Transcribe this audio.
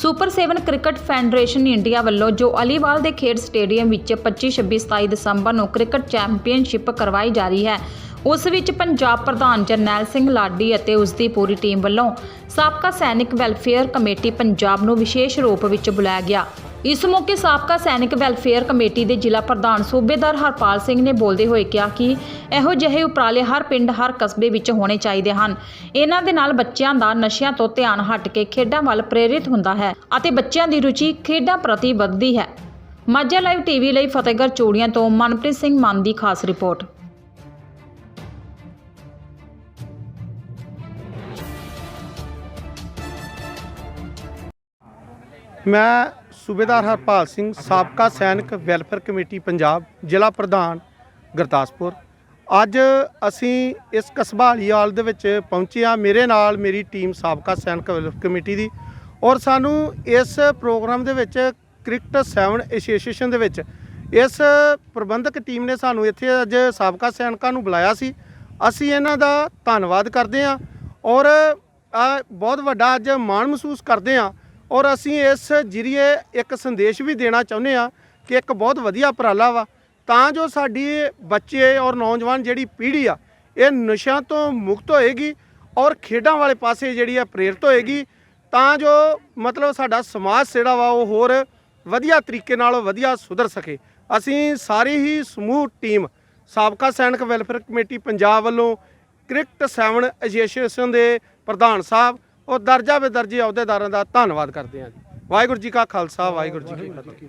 Super 7 cricket federation India ਵੱਲੋਂ ਜੋ ਅਲੀਵਾਲ ਦੇ ਖੇਡ ਸਟੇਡੀਅਮ ਵਿੱਚ 25 26 27 ਦਸੰਬਰ ਨੂੰ ਕ੍ਰਿਕਟ ਚੈਂਪੀਅਨਸ਼ਿਪ ਕਰਵਾਈ ਜਾ ਰਹੀ ਹੈ, ਉਸ ਵਿੱਚ ਪੰਜਾਬ ਪ੍ਰਧਾਨ ਜਰਨੈਲ ਸਿੰਘ ਲਾਡੀ ਅਤੇ ਉਸ ਦੀ ਪੂਰੀ ਟੀਮ ਵੱਲੋਂ ਸਾਬਕਾ ਸੈਨਿਕ ਵੈਲਫੇਅਰ ਕਮੇਟੀ ਪੰਜਾਬ ਨੂੰ ਵਿਸ਼ੇਸ਼ ਰੂਪ ਵਿੱਚ ਬੁਲਾਇਆ ਗਿਆ। ਇਸ ਮੌਕੇ ਸਾਬਕਾ ਸੈਨਿਕ ਵੈਲਫੇਅਰ ਕਮੇਟੀ ਦੇ ਜ਼ਿਲ੍ਹਾ ਪ੍ਰਧਾਨ ਸੂਬੇਦਾਰ ਹਰਪਾਲ ਸਿੰਘ ਨੇ ਬੋਲਦੇ ਹੋਏ ਕਿਹਾ ਕਿ ਇਹੋ ਜਿਹੇ ਉਪਰਾਲੇ ਹਰ ਪਿੰਡ, ਹਰ ਕਸਬੇ ਵਿੱਚ ਹੋਣੇ ਚਾਹੀਦੇ ਹਨ। ਇਹਨਾਂ ਦੇ ਨਾਲ ਬੱਚਿਆਂ ਦਾ ਨਸ਼ਿਆਂ ਤੋਂ ਧਿਆਨ ਹਟ ਕੇ ਖੇਡਾਂ ਵੱਲ ਪ੍ਰੇਰਿਤ ਹੁੰਦਾ ਹੈ ਅਤੇ ਬੱਚਿਆਂ ਦੀ ਰੁਚੀ ਖੇਡਾਂ ਪ੍ਰਤੀ ਵੱਧਦੀ ਹੈ। ਮਾਝਾ ਲਾਈਵ ਟੀਵੀ ਲਈ ਫਤਿਹਗੜ੍ਹ ਚੂੜੀਆਂ ਤੋਂ ਮਨਪ੍ਰੀਤ ਸਿੰਘ ਮਾਨ ਦੀ ਖਾਸ ਰਿਪੋਰਟ। ਮੈਂ ਸੂਬੇਦਾਰ ਹਰਪਾਲ ਸਿੰਘ, ਸਾਬਕਾ ਸੈਨਿਕ ਵੈਲਫੇਅਰ ਕਮੇਟੀ ਪੰਜਾਬ, ਜ਼ਿਲ੍ਹਾ ਪ੍ਰਧਾਨ ਗੁਰਦਾਸਪੁਰ। ਅੱਜ ਅਸੀਂ ਇਸ ਕਸਬਾ ਹਲੀਵਾਲ ਦੇ ਵਿੱਚ ਪਹੁੰਚੇ ਹਾਂ। ਮੇਰੇ ਨਾਲ ਮੇਰੀ ਟੀਮ ਸਾਬਕਾ ਸੈਨਿਕ ਵੈਲਫੇਅਰ ਕਮੇਟੀ ਦੀ ਔਰ ਸਾਨੂੰ ਇਸ ਪ੍ਰੋਗਰਾਮ ਦੇ ਵਿੱਚ ਕ੍ਰਿਕਟ 7 ਐਸੋਸੀਏਸ਼ਨ ਦੇ ਵਿੱਚ ਇਸ ਪ੍ਰਬੰਧਕ ਟੀਮ ਨੇ ਸਾਨੂੰ ਇੱਥੇ ਅੱਜ ਸਾਬਕਾ ਸੈਨਿਕਾਂ ਨੂੰ ਬੁਲਾਇਆ ਸੀ। ਅਸੀਂ ਇਹਨਾਂ ਦਾ ਧੰਨਵਾਦ ਕਰਦੇ ਹਾਂ ਔਰ ਬਹੁਤ ਵੱਡਾ ਅੱਜ ਮਾਣ ਮਹਿਸੂਸ ਕਰਦੇ ਹਾਂ ਔਰ ਅਸੀਂ ਇਸ ਜਰੀਏ ਇੱਕ ਸੰਦੇਸ਼ ਵੀ ਦੇਣਾ ਚਾਹੁੰਦੇ ਹਾਂ ਕਿ ਇੱਕ ਬਹੁਤ ਵਧੀਆ ਉਪਰਾਲਾ ਵਾ, ਤਾਂ ਜੋ ਸਾਡੀ ਬੱਚੇ ਔਰ ਨੌਜਵਾਨ ਜਿਹੜੀ ਪੀੜ੍ਹੀ ਆ, ਇਹ ਨਸ਼ਿਆਂ ਤੋਂ ਮੁਕਤ ਹੋਏਗੀ ਔਰ ਖੇਡਾਂ ਵਾਲੇ ਪਾਸੇ ਜਿਹੜੀ ਆ ਪ੍ਰੇਰਿਤ ਹੋਏਗੀ, ਤਾਂ ਜੋ ਮਤਲਬ ਸਾਡਾ ਸਮਾਜ ਜਿਹੜਾ ਵਾ ਉਹ ਹੋਰ ਵਧੀਆ ਤਰੀਕੇ ਨਾਲ ਵਧੀਆ ਸੁਧਰ ਸਕੇ। ਅਸੀਂ ਸਾਰੀ ਹੀ ਸਮੂਹ ਟੀਮ, ਸਾਬਕਾ ਸੈਨਿਕ ਵੈਲਫੇਅਰ ਕਮੇਟੀ ਪੰਜਾਬ ਵੱਲੋਂ ਕ੍ਰਿਕਟ 7 ਐਸੋਸੀਏਸ਼ਨ ਦੇ ਪ੍ਰਧਾਨ ਸਾਹਿਬ ਉਹ ਦਰਜਾ ਬੇਦਰਜੀ ਅਹੁਦੇਦਾਰਾਂ ਦਾ ਧੰਨਵਾਦ ਕਰਦੇ ਹਾਂ ਜੀ। ਵਾਹਿਗੁਰੂ ਜੀ ਕਾ ਖਾਲਸਾ, ਵਾਹਿਗੁਰੂ ਜੀ ਕੀ ਫਤਿਹ।